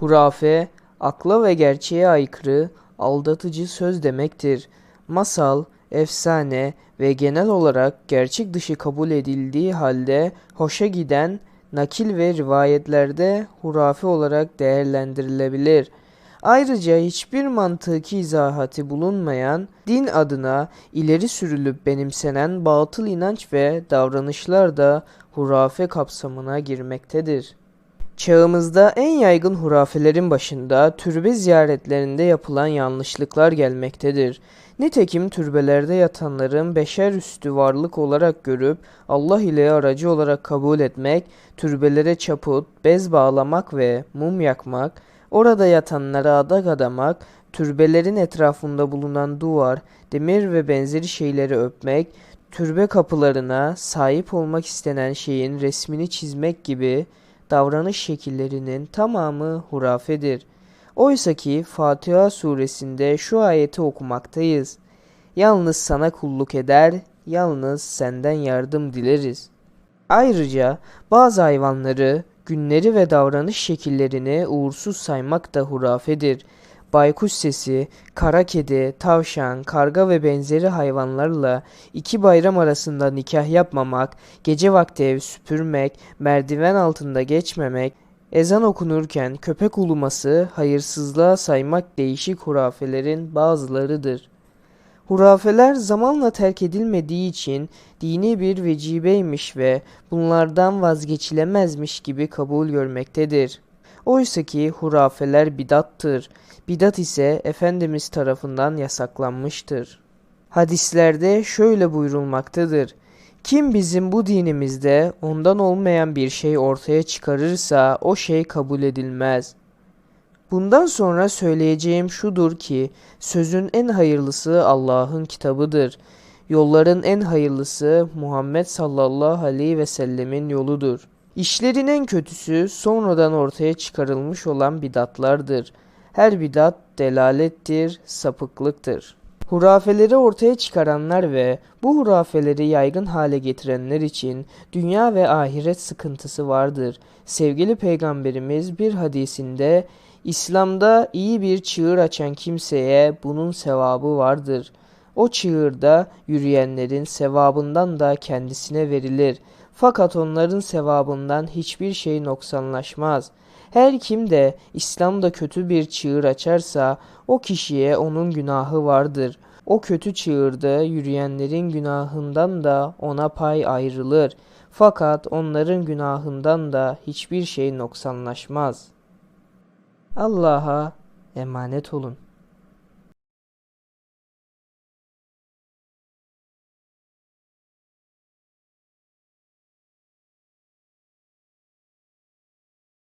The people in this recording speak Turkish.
Hurafe, akla ve gerçeğe aykırı, aldatıcı söz demektir. Masal, efsane ve genel olarak gerçek dışı kabul edildiği halde hoşa giden nakil ve rivayetlerde hurafe olarak değerlendirilebilir. Ayrıca hiçbir mantıki izahatı bulunmayan, din adına ileri sürülüp benimsenen batıl inanç ve davranışlar da hurafe kapsamına girmektedir. Çağımızda en yaygın hurafelerin başında türbe ziyaretlerinde yapılan yanlışlıklar gelmektedir. Nitekim türbelerde yatanların beşer üstü varlık olarak görüp Allah ile aracı olarak kabul etmek, türbelere çaput, bez bağlamak ve mum yakmak, orada yatanlara adak adamak, türbelerin etrafında bulunan duvar, demir ve benzeri şeyleri öpmek, türbe kapılarına sahip olmak istenen şeyin resmini çizmek gibi davranış şekillerinin tamamı hurafedir. Oysa ki Fatiha suresinde şu ayeti okumaktayız. Yalnız sana kulluk eder, yalnız senden yardım dileriz. Ayrıca bazı hayvanları, günleri ve davranış şekillerini uğursuz saymak da hurafedir baykuş sesi, kara kedi, tavşan, karga ve benzeri hayvanlarla iki bayram arasında nikah yapmamak, gece vakti ev süpürmek, merdiven altında geçmemek, ezan okunurken köpek uluması, hayırsızlığa saymak değişik hurafelerin bazılarıdır. Hurafeler zamanla terk edilmediği için dini bir vecibeymiş ve bunlardan vazgeçilemezmiş gibi kabul görmektedir. Oysa ki hurafeler bidattır. Bidat ise Efendimiz tarafından yasaklanmıştır. Hadislerde şöyle buyurulmaktadır. Kim bizim bu dinimizde ondan olmayan bir şey ortaya çıkarırsa o şey kabul edilmez. Bundan sonra söyleyeceğim şudur ki sözün en hayırlısı Allah'ın kitabıdır. Yolların en hayırlısı Muhammed sallallahu aleyhi ve sellemin yoludur. İşlerin en kötüsü sonradan ortaya çıkarılmış olan bidatlardır. Her bidat delalettir, sapıklıktır. Hurafeleri ortaya çıkaranlar ve bu hurafeleri yaygın hale getirenler için dünya ve ahiret sıkıntısı vardır. Sevgili peygamberimiz bir hadisinde İslam'da iyi bir çığır açan kimseye bunun sevabı vardır. O çığırda yürüyenlerin sevabından da kendisine verilir.'' Fakat onların sevabından hiçbir şey noksanlaşmaz. Her kim de İslam'da kötü bir çığır açarsa o kişiye onun günahı vardır. O kötü çığırda yürüyenlerin günahından da ona pay ayrılır. Fakat onların günahından da hiçbir şey noksanlaşmaz. Allah'a emanet olun.